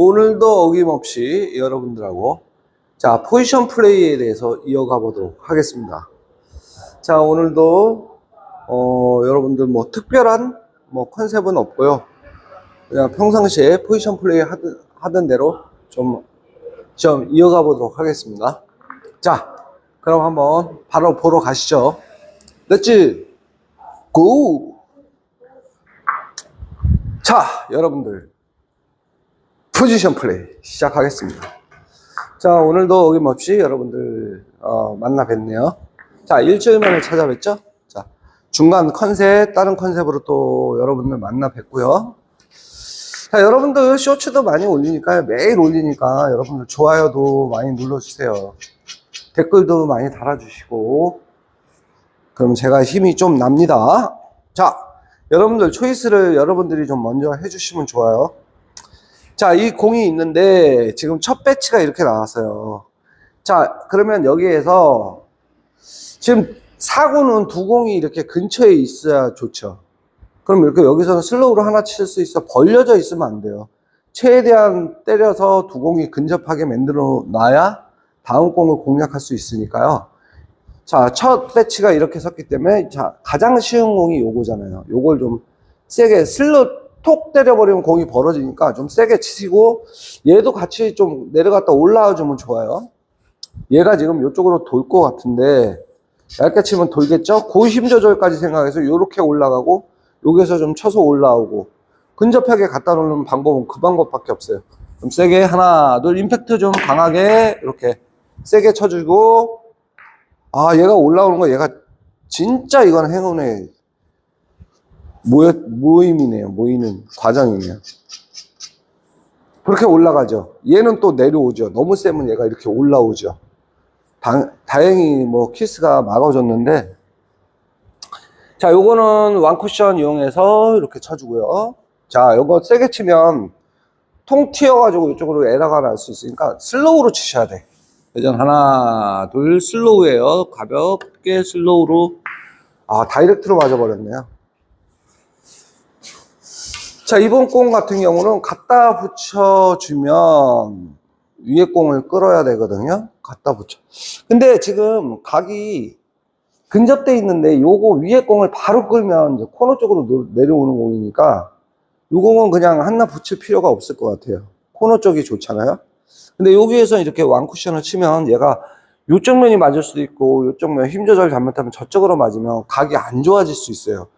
오늘도 어김없이 여러분들하고 자 포지션 플레이에 대해서 이어가 보도록 하겠습니다. 자 오늘도 어, 여러분들 뭐 특별한 뭐 컨셉은 없고요. 그냥 평상시에 포지션 플레이 하던, 하던 대로 좀, 좀 이어가 보도록 하겠습니다. 자 그럼 한번 바로 보러 가시죠. 렛츠 고! 자 여러분들 포지션 플레이 시작하겠습니다. 자, 오늘도 어김없이 여러분들, 어, 만나 뵀네요. 자, 일주일 만에 찾아뵙죠? 자, 중간 컨셉, 다른 컨셉으로 또 여러분들 만나 뵙고요. 자, 여러분들 쇼츠도 많이 올리니까요. 매일 올리니까 여러분들 좋아요도 많이 눌러주세요. 댓글도 많이 달아주시고, 그럼 제가 힘이 좀 납니다. 자, 여러분들 초이스를 여러분들이 좀 먼저 해주시면 좋아요. 자, 이 공이 있는데 지금 첫 배치가 이렇게 나왔어요. 자, 그러면 여기에서 지금 사구는 두 공이 이렇게 근처에 있어야 좋죠. 그럼 이렇게 여기서는 슬로우로 하나 칠 수 있어. 벌려져 있으면 안 돼요. 최대한 때려서 두 공이 근접하게 만들어 놔야 다음 공을 공략할 수 있으니까요. 자, 첫 배치가 이렇게 섰기 때문에 자, 가장 쉬운 공이 요거잖아요. 요걸 좀 세게 슬로 톡 때려버리면 공이 벌어지니까 좀 세게 치고 얘도 같이 좀 내려갔다 올라와 주면 좋아요. 얘가 지금 이쪽으로 돌 것 같은데 얇게 치면 돌겠죠? 고힘 조절까지 생각해서 이렇게 올라가고 여기서 좀 쳐서 올라오고 근접하게 갖다 놓는 방법은 그 방법밖에 없어요. 좀 세게 하나 둘 임팩트 좀 강하게 이렇게 세게 쳐주고 아 얘가 올라오는 거 얘가 진짜 이건 행운의 모여, 모임이네요. 모이는 과정이네요. 그렇게 올라가죠. 얘는 또 내려오죠. 너무 세면 얘가 이렇게 올라오죠. 다, 다행히 뭐 키스가 막아줬는데 자 요거는 완쿠션 이용해서 이렇게 쳐주고요. 자 요거 세게 치면 통 튀어가지고 이쪽으로 에러가 날 수 있으니까 슬로우로 치셔야 돼. 회전 하나 둘 슬로우예요. 가볍게 슬로우로 아 다이렉트로 맞아버렸네요. 자, 이번 공 같은 경우는 갖다 붙여주면 위에 공을 끌어야 되거든요. 갖다 붙여. 근데 지금 각이 근접돼 있는데 요거 위에 공을 바로 끌면 이제 코너 쪽으로 노- 내려오는 공이니까 요 공은 그냥 하나 붙일 필요가 없을 것 같아요. 코너 쪽이 좋잖아요. 근데 여기에서 이렇게 완쿠션을 치면 얘가 요쪽 면이 맞을 수도 있고 요쪽 면 힘 조절 잘못하면 저쪽으로 맞으면 각이 안 좋아질 수 있어요.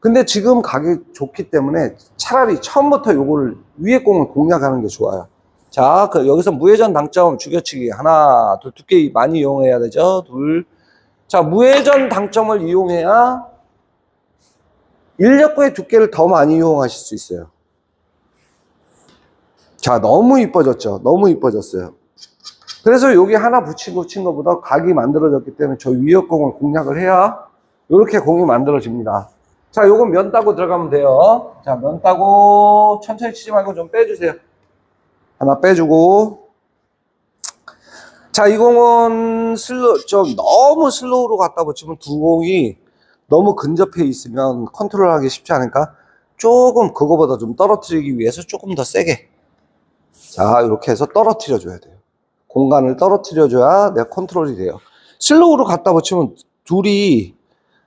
근데 지금 각이 좋기 때문에 차라리 처음부터 요거를 위에 공을 공략하는 게 좋아요. 자, 그 여기서 무회전 당점 죽여치기 하나, 둘 두께 많이 이용해야 되죠. 둘. 자, 무회전 당점을 이용해야 인력구의 두께를 더 많이 이용하실 수 있어요. 자, 너무 이뻐졌죠. 너무 이뻐졌어요. 그래서 여기 하나 붙이고 친 것보다 각이 만들어졌기 때문에 저 위에 공을 공략을 해야 이렇게 공이 만들어집니다. 자, 요건 면 따고 들어가면 돼요. 자, 면 따고 천천히 치지 말고 좀 빼주세요. 하나 빼주고. 자, 이 공은 슬로, 좀 너무 슬로우로 갖다 붙이면 두 공이 너무 근접해 있으면 컨트롤하기 쉽지 않으니까 조금 그거보다 좀 떨어뜨리기 위해서 조금 더 세게. 자, 이렇게 해서 떨어뜨려 줘야 돼요. 공간을 떨어뜨려 줘야 내 컨트롤이 돼요. 슬로우로 갖다 붙이면 둘이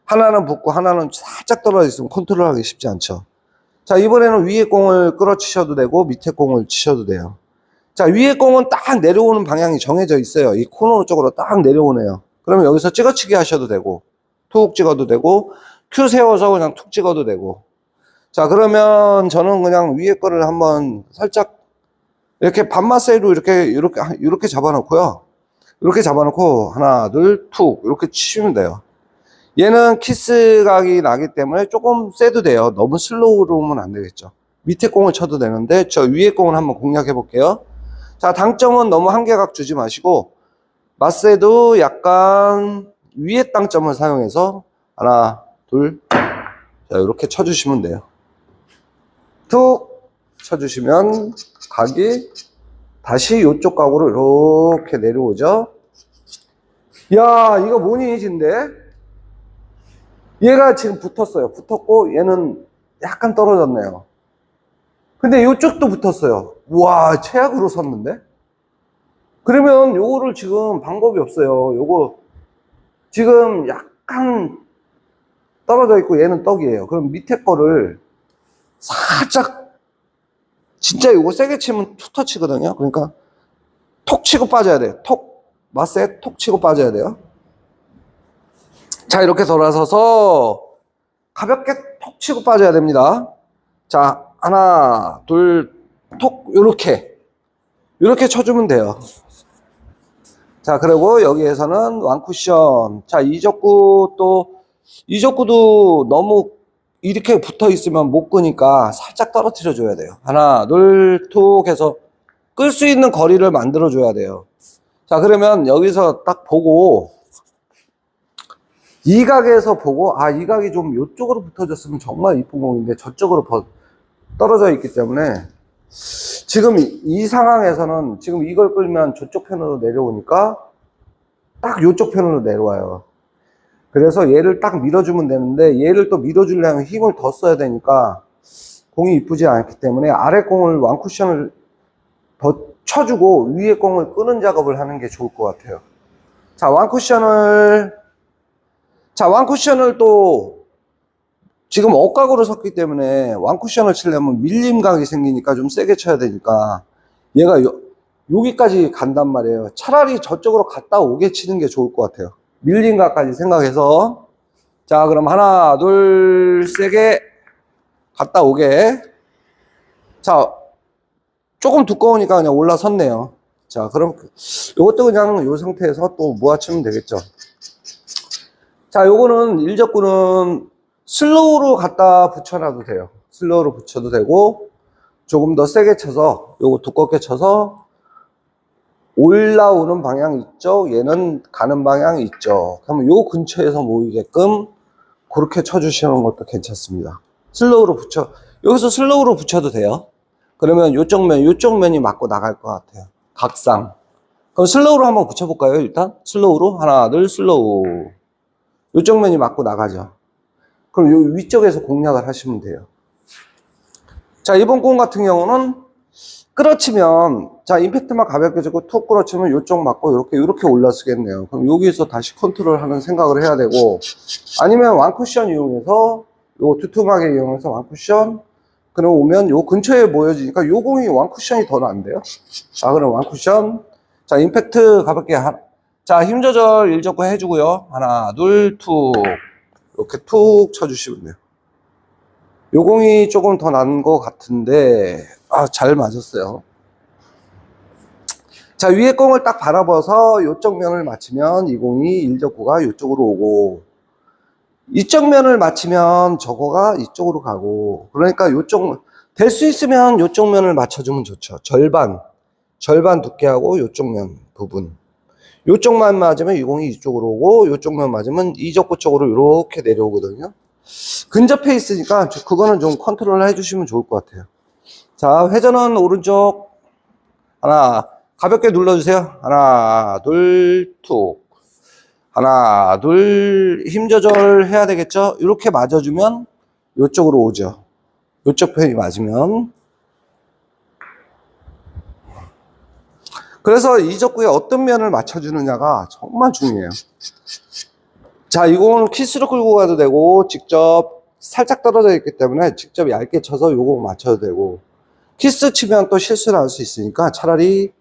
하나는 붙고 하나는 살짝 떨어져 있으면 컨트롤하기 쉽지 않죠. 자, 이번에는 위에 공을 끌어치셔도 되고 밑에 공을 치셔도 돼요. 자, 위에 공은 딱 내려오는 방향이 정해져 있어요. 이 코너 쪽으로 딱 내려오네요. 그러면 여기서 찍어치기 하셔도 되고, 툭 찍어도 되고, 큐 세워서 그냥 툭 찍어도 되고. 자, 그러면 저는 그냥 위에 거를 한번 살짝 이렇게 반마세로 이렇게, 이렇게, 이렇게 잡아놓고요. 이렇게 잡아놓고, 하나, 둘, 툭, 이렇게 치시면 돼요. 얘는 키스 각이 나기 때문에 조금 세도 돼요. 너무 슬로우로 오면 안 되겠죠. 밑에 공을 쳐도 되는데 저 위에 공을 한번 공략해 볼게요. 자, 당점은 너무 한계각 주지 마시고 마세도 약간 위에 당점을 사용해서 하나, 둘, 자, 이렇게 쳐주시면 돼요. 툭 쳐주시면 각이 다시 이쪽 각으로 이렇게 내려오죠. 야, 이거 모니이진데? 얘가 지금 붙었어요. 붙었고 얘는 약간 떨어졌네요. 근데 이쪽도 붙었어요. 와, 최악으로 섰는데? 그러면 요거를 지금 방법이 없어요. 요거 지금 약간 떨어져 있고 얘는 떡이에요. 그럼 밑에 거를 살짝 진짜 요거 세게 치면 툭 터치거든요. 그러니까 톡 치고 빠져야 돼요. 톡 마세 톡 치고 빠져야 돼요. 자 이렇게 돌아서서 가볍게 톡 치고 빠져야 됩니다. 자 하나 둘 톡 요렇게 요렇게 쳐주면 돼요. 자, 그리고 여기에서는 완쿠션. 자, 이적구 또, 이적구도 너무 이렇게 붙어 있으면 못 끄니까 살짝 떨어뜨려 줘야 돼요. 하나, 둘, 툭 해서 끌 수 있는 거리를 만들어 줘야 돼요. 자, 그러면 여기서 딱 보고, 이 각에서 보고, 아, 이 각이 좀 이쪽으로 붙어졌으면 정말 이쁜 공인데 저쪽으로 버- 떨어져 있기 때문에 지금 이, 이 상황에서는 지금 이걸 끌면 저쪽 편으로 내려오니까 딱 이쪽 편으로 내려와요. 그래서 얘를 딱 밀어주면 되는데 얘를 또 밀어주려면 힘을 더 써야 되니까 공이 이쁘지 않기 때문에 아래 공을 완쿠션을 더 쳐주고 위에 공을 끄는 작업을 하는 게 좋을 것 같아요. 자, 완쿠션을 자, 완쿠션을 또 지금 억각으로 섰기 때문에 완쿠션을 치려면 밀림각이 생기니까 좀 세게 쳐야 되니까 얘가 요, 여기까지 간단 말이에요. 차라리 저쪽으로 갔다 오게 치는 게 좋을 것 같아요. 밀림각까지 생각해서 자 그럼 하나 둘 세게 갔다 오게 자 조금 두꺼우니까 그냥 올라섰네요. 자 그럼 이것도 그냥 이 상태에서 또 모아치면 되겠죠. 자 요거는 일적구는 슬로우로 갖다 붙여놔도 돼요. 슬로우로 붙여도 되고, 조금 더 세게 쳐서, 요거 두껍게 쳐서, 올라오는 방향 있죠? 얘는 가는 방향 있죠? 그러면 요 근처에서 모이게끔 그렇게 쳐주시는 것도 괜찮습니다. 슬로우로 붙여, 여기서 슬로우로 붙여도 돼요. 그러면 요쪽 면, 요쪽 면이 맞고 나갈 것 같아요. 각상. 그럼 슬로우로 한번 붙여볼까요? 일단 슬로우로 하나, 둘, 슬로우. 요쪽 면이 맞고 나가죠. 그럼 요 위쪽에서 공략을 하시면 돼요. 자, 이번 공 같은 경우는 끌어치면, 자, 임팩트만 가볍게 주고 툭 끌어치면 요쪽 맞고 이렇게, 이렇게 올라서겠네요. 그럼 여기서 다시 컨트롤 하는 생각을 해야 되고, 아니면 완쿠션 이용해서, 요 두툼하게 이용해서 완쿠션, 그럼 오면 요 근처에 모여지니까 요 공이 완쿠션이 더 나은데요? 자, 그럼 완쿠션, 자, 임팩트 가볍게 하, 자, 힘 조절 일 접고 해주고요. 하나, 둘, 툭. 이렇게 툭 쳐주시면 돼요. 요 공이 조금 더 난 것 같은데, 아, 잘 맞았어요. 자, 위에 공을 딱 바라봐서 요쪽 면을 맞추면 이 공이 일적구가 이쪽으로 오고, 이쪽 면을 맞추면 저거가 이쪽으로 가고, 그러니까 요쪽, 될 수 있으면 요쪽 면을 맞춰주면 좋죠. 절반, 절반 두께하고 요쪽 면 부분. 요쪽만 맞으면 이 공이 이쪽으로 오고 요쪽만 맞으면 이적구 쪽으로 이렇게 내려오거든요. 근접해 있으니까 저- 그거는 좀 컨트롤 해주시면 좋을 것 같아요. 자 회전은 오른쪽 하나 가볍게 눌러주세요. 하나 둘툭 하나 둘 힘 조절 해야 되겠죠. 이렇게 맞아주면 요쪽으로 오죠. 요쪽 편이 맞으면 그래서 이적구에 어떤 면을 맞춰주느냐가 정말 중요해요. 자, 이거는 키스로 끌고 가도 되고, 직접 살짝 떨어져 있기 때문에 직접 얇게 쳐서 요거 맞춰도 되고, 키스 치면 또 실수를 할 수 있으니까 차라리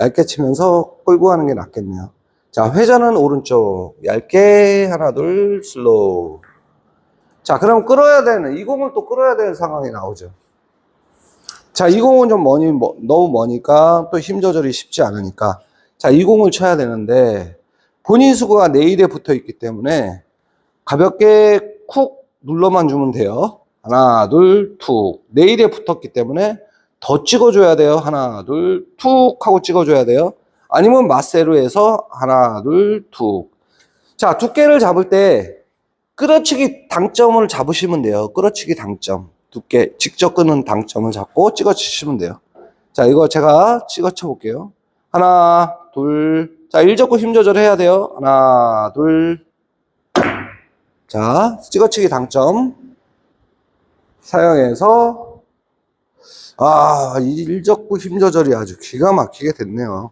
얇게 치면서 끌고 가는 게 낫겠네요. 자, 회전은 오른쪽. 얇게 하나, 둘, 슬로우. 자, 그럼 끌어야 되는, 이 공을 또 끌어야 되는 상황이 나오죠. 자, 이 공은 좀 머니, 뭐- 너무 머니까 또 힘 조절이 쉽지 않으니까. 자, 이 공을 쳐야 되는데, 본인 수구가 네일에 붙어 있기 때문에 가볍게 쿡 눌러만 주면 돼요. 하나, 둘, 툭. 네일에 붙었기 때문에 더 찍어줘야 돼요. 하나, 둘, 툭 하고 찍어줘야 돼요. 아니면 마세로 해서 하나, 둘, 툭. 자, 두께를 잡을 때 끌어치기 당점을 잡으시면 돼요. 끌어치기 당점. 두께, 직접 끄는 당점을 잡고 찍어 치시면 돼요. 자, 이거 제가 찍어 쳐 볼게요. 하나, 둘. 자, 일 잡고 힘 조절해야 돼요. 하나, 둘. 자, 찍어치기 당점 사용해서 아, 이 일적구 힘 조절이 아주 기가 막히게 됐네요.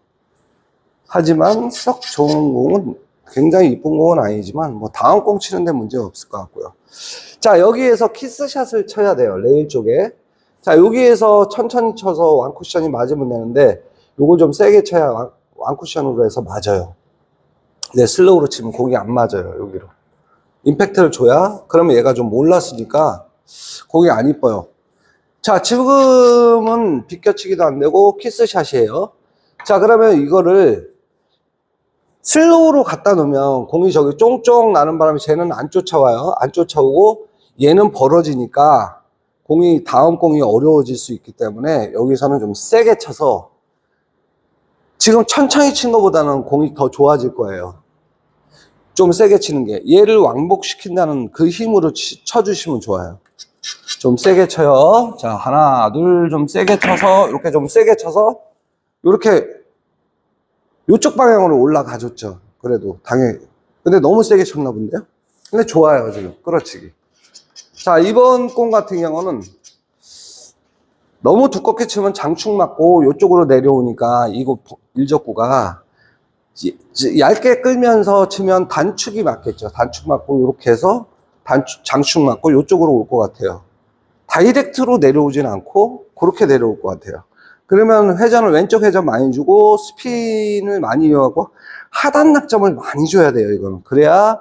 하지만 썩 좋은 공은 굉장히 이쁜 공은 아니지만 뭐 다음 공 치는데 문제가 없을 것 같고요. 자, 여기에서 키스샷을 쳐야 돼요. 레일 쪽에. 자, 여기에서 천천히 쳐서 완쿠션이 맞으면 되는데 요거 좀 세게 쳐야 완, 완쿠션으로 해서 맞아요. 네, 슬로우로 치면 공이 안 맞아요. 여기로. 임팩트를 줘야 그러면 얘가 좀 몰랐으니까 공이 안 이뻐요. 자, 지금은 비껴치기도 안 되고 키스샷이에요. 자, 그러면 이거를 슬로우로 갖다 놓으면 공이 저기 쫑쫑 나는 바람에 쟤는 안 쫓아와요. 안 쫓아오고 얘는 벌어지니까 공이 다음 공이 어려워질 수 있기 때문에 여기서는 좀 세게 쳐서 지금 천천히 친 것보다는 공이 더 좋아질 거예요. 좀 세게 치는 게 얘를 왕복시킨다는 그 힘으로 치- 쳐주시면 좋아요. 좀 세게 쳐요. 자, 하나, 둘, 좀 세게 쳐서, 이렇게 좀 세게 쳐서, 이렇게, 요쪽 방향으로 올라가줬죠. 그래도, 당연히. 근데 너무 세게 쳤나 본데요? 근데 좋아요, 지금. 끌어치기. 자, 이번 공 같은 경우는, 너무 두껍게 치면 장축 맞고, 요쪽으로 내려오니까, 이거 일적구가, 얇게 끌면서 치면 단축이 맞겠죠. 단축 맞고, 이렇게 해서, 단축, 장축 맞고, 요쪽으로 올 것 같아요. 다이렉트로 내려오진 않고 그렇게 내려올 것 같아요. 그러면 회전을 왼쪽 회전 많이 주고 스핀을 많이 이용하고 하단 낙점을 많이 줘야 돼요. 이거는 그래야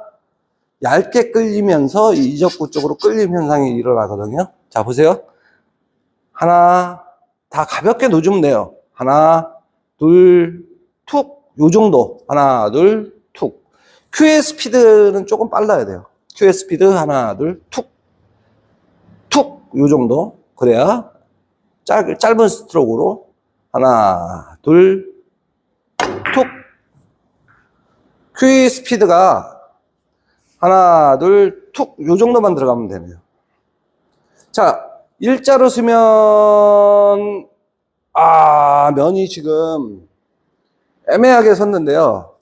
얇게 끌리면서 이 이적구 쪽으로 끌림 현상이 일어나거든요. 자 보세요. 하나 다 가볍게 놓으면 돼요. 하나 둘툭 요 정도 하나 둘툭 큐의 스피드는 조금 빨라야 돼요. 큐의 스피드 하나 둘툭 툭, 요 정도. 그래야 짧, 짧은 스트로크로 하나, 둘, 툭. 큐의 스피드가 하나, 둘, 툭, 요 정도만 들어가면 되네요. 자, 일자로 쓰면, 아, 면이 지금 애매하게 섰는데요.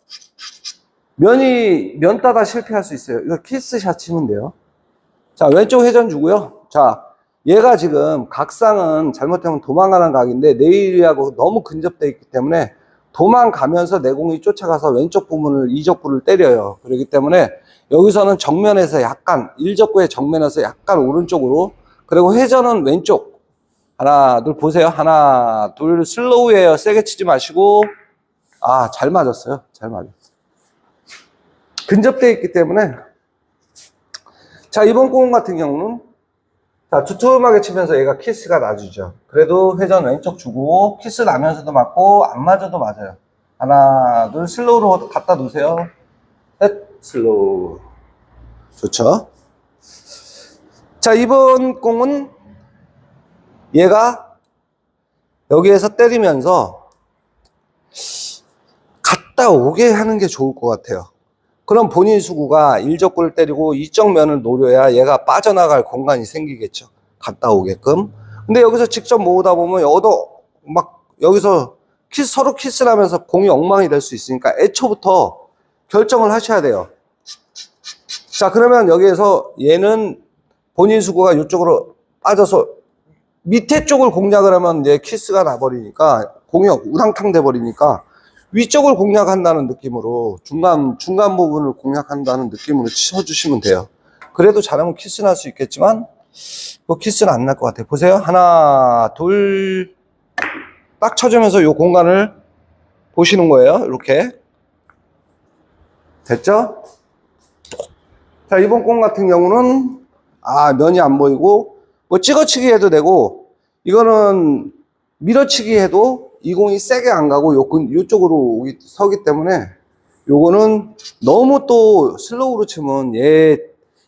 면이, 면 따다 실패할 수 있어요. 이거 키스샷 치면 돼요. 자, 왼쪽 회전 주고요. 자, 얘가 지금 각상은 잘못하면 도망가는 각인데 내일하고 너무 근접되어 있기 때문에 도망가면서 내공이 쫓아가서 왼쪽 부분을 이적구를 때려요. 그렇기 때문에 여기서는 정면에서 약간 일적구의 정면에서 약간 오른쪽으로 그리고 회전은 왼쪽 하나 둘 보세요. 하나 둘 슬로우예요. 세게 치지 마시고 아 잘 맞았어요. 잘 맞았어요. 근접되어 있기 때문에 자, 이번 공 같은 경우는 자, 두툼하게 치면서 얘가 키스가 나주죠. 그래도 회전 왼쪽 주고 키스 나면서도 맞고 안 맞아도 맞아요. 하나, 둘 슬로우로 갖다 놓으세요. 셋, 슬로우. 좋죠? 자, 이번 공은 얘가 여기에서 때리면서 갔다 오게 하는 게 좋을 것 같아요. 그럼 본인 수구가 일적구를 때리고 이쪽 면을 노려야 얘가 빠져나갈 공간이 생기겠죠. 갔다 오게끔. 근데 여기서 직접 모으다 보면 여도 막 여기서 키스, 서로 키스를 하면서 공이 엉망이 될 수 있으니까 애초부터 결정을 하셔야 돼요. 자, 그러면 여기에서 얘는 본인 수구가 이쪽으로 빠져서 밑에 쪽을 공략을 하면 이제 키스가 나버리니까 공이 우당탕 돼버리니까 위쪽을 공략한다는 느낌으로 중간 중간 부분을 공략한다는 느낌으로 쳐주시면 돼요. 그래도 잘하면 키스 날 수 있겠지만 뭐 키스는 안 날 것 같아요. 보세요. 하나, 둘, 딱 쳐주면서 이 공간을 보시는 거예요. 이렇게 됐죠? 자 이번 공 같은 경우는 아 면이 안 보이고 뭐 찍어치기 해도 되고 이거는 밀어치기 해도 이 공이 세게 안 가고 요쪽으로 서기 때문에 요거는 너무 또 슬로우로 치면 얘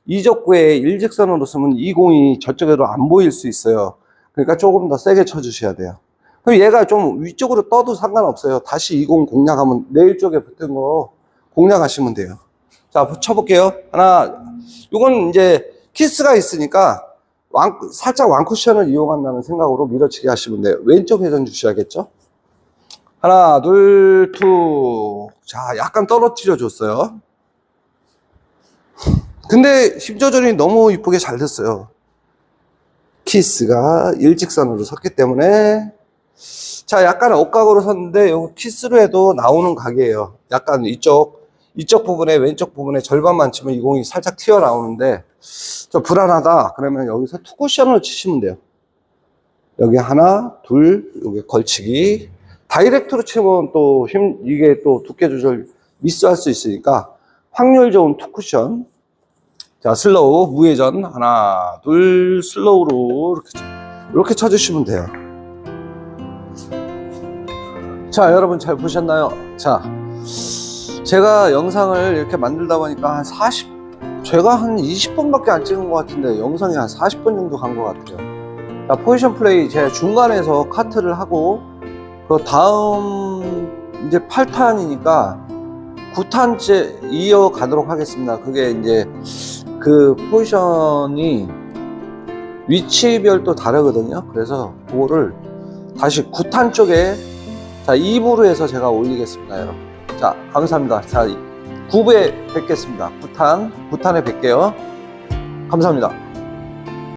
이적구에 일직선으로 쓰면 이 공이 저쪽으로 안 보일 수 있어요. 그러니까 조금 더 세게 쳐주셔야 돼요. 그럼 얘가 좀 위쪽으로 떠도 상관없어요. 다시 이 공 공략하면 내일 쪽에 붙은 거 공략하시면 돼요. 자, 쳐볼게요. 하나, 요건 이제 키스가 있으니까 왕, 살짝 왕쿠션을 이용한다는 생각으로 밀어치기 하시면 돼요. 왼쪽 회전 주셔야겠죠? 하나, 둘, 투. 자, 약간 떨어뜨려 줬어요. 근데 힘 조절이 너무 이쁘게 잘 됐어요. 키스가 일직선으로 섰기 때문에 자 약간 억각으로 섰는데 요 키스로 해도 나오는 각이에요 약간 이쪽 이쪽 부분에 왼쪽 부분에 절반만 치면 이 공이 살짝 튀어나오는데 좀 불안하다 그러면 여기서 투 쿠션을 치시면 돼요 여기 하나 둘 여기 걸치기 다이렉트로 치면 또 힘 이게 또 두께 조절 미스할 수 있으니까 확률 좋은 투 쿠션. 자 슬로우 무회전. 하나 둘 슬로우로 이렇게 쳐- 이렇게 쳐주시면 돼요. 자 여러분 잘 보셨나요? 자 제가 영상을 이렇게 만들다 보니까 한 40, 제가 한 20분밖에 안 찍은 것 같은데 영상이 한 40분 정도 간 것 같아요. 자, 포지션 플레이 제가 중간에서 카트를 하고, 그 다음 이제 8탄이니까 9탄째 이어가도록 하겠습니다. 그게 이제 그 포지션이 위치별 도 다르거든요. 그래서 그거를 다시 9탄 쪽에 자, 2부로 해서 제가 올리겠습니다, 여러분. 자, 감사합니다. 자, 9부에 뵙겠습니다. 9탄, 9탄에 뵐게요. 감사합니다.